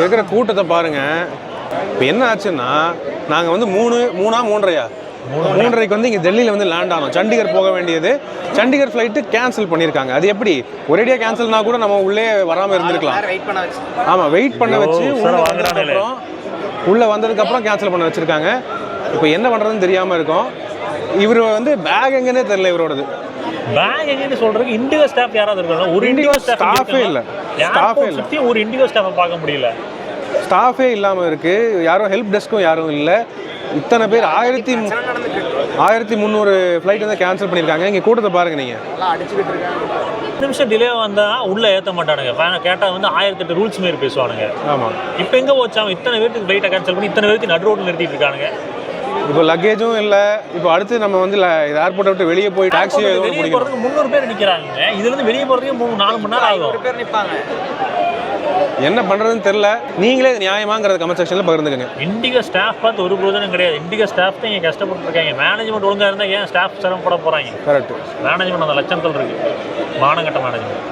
இருக்கிற கூட்டத்தை பாருங்க. இப்போ என்ன ஆச்சுன்னா நாங்கள் வந்து மூணு மூணா மூன்றரையா மூன்றரைக்கு வந்து இங்கே டெல்லியில் வந்து லேண்ட் ஆனோம். சண்டிகர் போக வேண்டியது. சண்டிகர் ஃப்ளைட்டு கேன்சல் பண்ணியிருக்காங்க அது எப்படி? ஒரேடியாக கேன்சல்னா கூட நம்ம உள்ளே வராமல் இருந்திருக்கலாம். வெயிட் பண்ண வச்சு ஆமாம் வெயிட் பண்ண வச்சு உள்ளே வந்ததுக்கப்புறம் உள்ளே வந்ததுக்கப்புறம் கேன்சல் பண்ண வச்சுருக்காங்க. இப்போ என்ன பண்ணுறதுன்னு தெரியாமல் இருக்கோம். இவர் வந்து பேக் எங்கன்னே தெரியல இவரோடது. பேக் எங்கன்னு சொல்றதுக்கு இண்டிகோ ஸ்டாஃப் யாராவது இருக்காங்க ஒரு இண்டிகோ ஸ்டாஃப் இல்ல. ஏ இல்ல. ஒரு இண்டிகோ ஸ்டாஃபை பார்க்க முடியல. ஸ்டாஃபே இல்லாமல் இருக்குது யாரும் ஹெல்ப் டெஸ்க்கும் யாரும் இல்லை. இத்தனை பேர் ஆயிரத்தி ஆயிரத்தி முந்நூறு ஃப்ளைட் வந்து கேன்சல் பண்ணியிருக்காங்க. இங்கே கூட்டத்தை பாருங்க நீங்கள் எல்லாம் அடிச்சுக்கிட்டு நிமிஷம் டிலே வந்தா உள்ள ஏத்த மாட்டானுங்க. ஃபேனை கேட்டா வந்து ஆயிரத்தி எட்டு ரூல்ஸ் மாரி பேசுவானுங்க. ஆமாம் இப்போ எங்க போச்சான் இத்தனை பேருக்கு ஃப்ளைட்டை கேன்சல் பண்ணி இத்தனை பேருக்கு நடு ரோட்ல நிறுத்திட்டு இருக்கானுங்க. இப்போ லக்கேஜும் இல்லை. இப்போ அடுத்து நம்ம வந்து ஏர்போர்ட்டை விட்டு வெளியே போய் டாக்ஸியோ எதுவும் வெளியே பிடிக்கணும் முந்நூறு பேர் நிக்கிறாங்க. இதுல இருந்து வெளியே போறதுக்கு மூணு நாலு மணி நேரம் ஆகும். ஒரு பேர் நிப்பாங்க. என்ன பண்ணுறதுன்னு தெரில நீங்களே இது நியாயமாங்கிறத கமெண்ட் செக்ஷனில் பகிர்ந்துக்கங்க. இண்டிகோ ஸ்டாஃப் பார்த்து ஒரு பிரோஜனம் கிடையாது. இண்டிகோ ஸ்டாஃப் தான் இங்கே கஷ்டப்பட்டு இருக்காங்க மேனேஜ்மெண்ட் ஒழுங்கா இருந்தா ஏன் ஸ்டாஃப் சிரமப்பட போறாங்க? கரெக்ட் மேனேஜ்மெண்ட் அந்த லட்சத்தில் இருக்கு. மானங்கட்ட மேனேஜ்மெண்ட்